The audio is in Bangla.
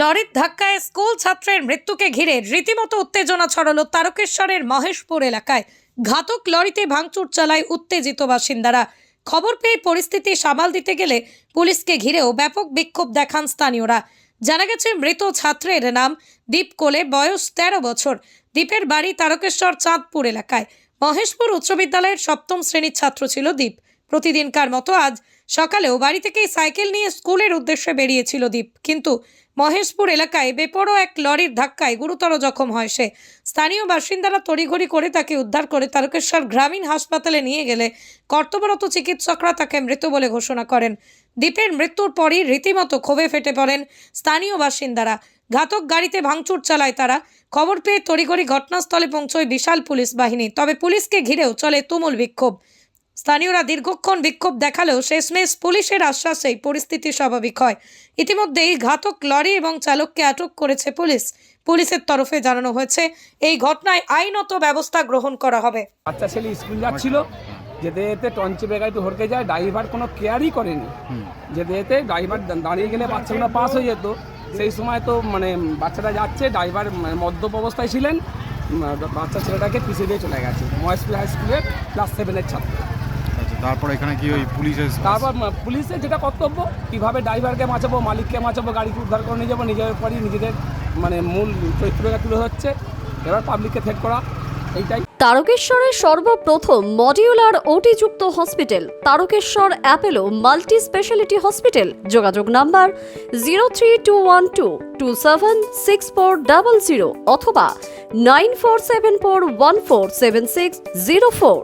লরির ধাক্কায় স্কুল ছাত্রের মৃত্যুকে ঘিরে রীতিমতো উত্তেজনা ছড়ালো তারকেশ্বরের মহেশপুর এলাকায়। ঘাতক লরিতে ভাঙচুর চালায় উত্তেজিত বাসিন্দারা। খবর পেয়ে পরিস্থিতি সামাল দিতে গেলে পুলিশকে ঘিরেও ব্যাপক বিক্ষোভ দেখান স্থানীয়রা। জানা গেছে, মৃত ছাত্রের নাম দীপ কোলে, বয়স তেরো বছর। দীপের বাড়ি তারকেশ্বর চাঁদপুর এলাকায়। মহেশপুর উচ্চ বিদ্যালয়ের সপ্তম শ্রেণির ছাত্র ছিল দীপ। প্রতিদিনকার মতো আজ সকালেও বাড়ি থেকেই সাইকেল নিয়ে স্কুলের উদ্দেশ্যে বেরিয়েছিল দীপ। কিন্তু মহেশপুর এলাকায় বেপরো এক লরির ধাক্কায় গুরুতর জখম হয় সে। স্থানীয় বাসিন্দারা তড়িঘড়ি করে তাকে উদ্ধার করে তারকেশ্বর গ্রামীণ হাসপাতালে নিয়ে গেলে কর্তব্যরত চিকিৎসকরা তাকে মৃত বলে ঘোষণা করেন। দীপের মৃত্যুর পরই রীতিমতো ক্ষোভে ফেটে পড়েন স্থানীয় বাসিন্দারা। ঘাতক গাড়িতে ভাঙচুর চালায় তারা। খবর পেয়ে তড়িঘড়ি ঘটনাস্থলে পৌঁছয় বিশাল পুলিশ বাহিনী। তবে পুলিশকে ঘিরেও চলে তুমুল বিক্ষোভ। স্থানীয়রা দীর্ঘক্ষণ বিক্ষোভ দেখালেও শেষমেশ পুলিশের আশ্বাসেই পরিস্থিতি স্বাভাবিক হয়। ইতিমধ্যেই ঘাতক লরি এবং চালককে আটক করেছে পুলিশ। পুলিশের তরফে জানানো হয়েছে, এই ঘটনায় আইনত ব্যবস্থা গ্রহণ করা হবে। বাচ্চা ছেলে স্কুল যাচ্ছিল, যেতে যেতে টঞ্চে বেগাইতে হরকে যায়, ড্রাইভার কোনো কেয়ারই করেনি। যেতে যেতে ড্রাইভার দাঁড়িয়ে গেলে বাচ্চাগুলো পাস হয়ে যেত। সেই সময় তো মানে বাচ্চাটা যাচ্ছে, ড্রাইভার মানে মদ্যপ অবস্থায় ছিলেন। বাচ্চা ছেলেটাকে পিছিয়ে দিয়ে চলে গেছে। মহেশপুর হাই স্কুলের ক্লাস সেভেনের ছাত্র। তারপর এখানে কি ওই পুলিশ এসে- তারপর পুলিশের যেটা কর্তব্য কীভাবে ড্রাইভারকে বাঁচাবো মালিককে বাঁচাবো গাড়িকে উদ্ধার করে নিয়ে যাব নিজের পরই নিজেদের মানে মূল চরিত্রটা তুলে হচ্ছে এবার পাবলিককে থেট করা এইটাই। তারকেশ্বরের সর্বপ্রথম modular ওটিযুক্ত hospital Tarakeswar Apollo multi speciality hospital যোগাযোগ number zero three two one two two seven six four double zero অথবা nine four seven four one four seven six zero four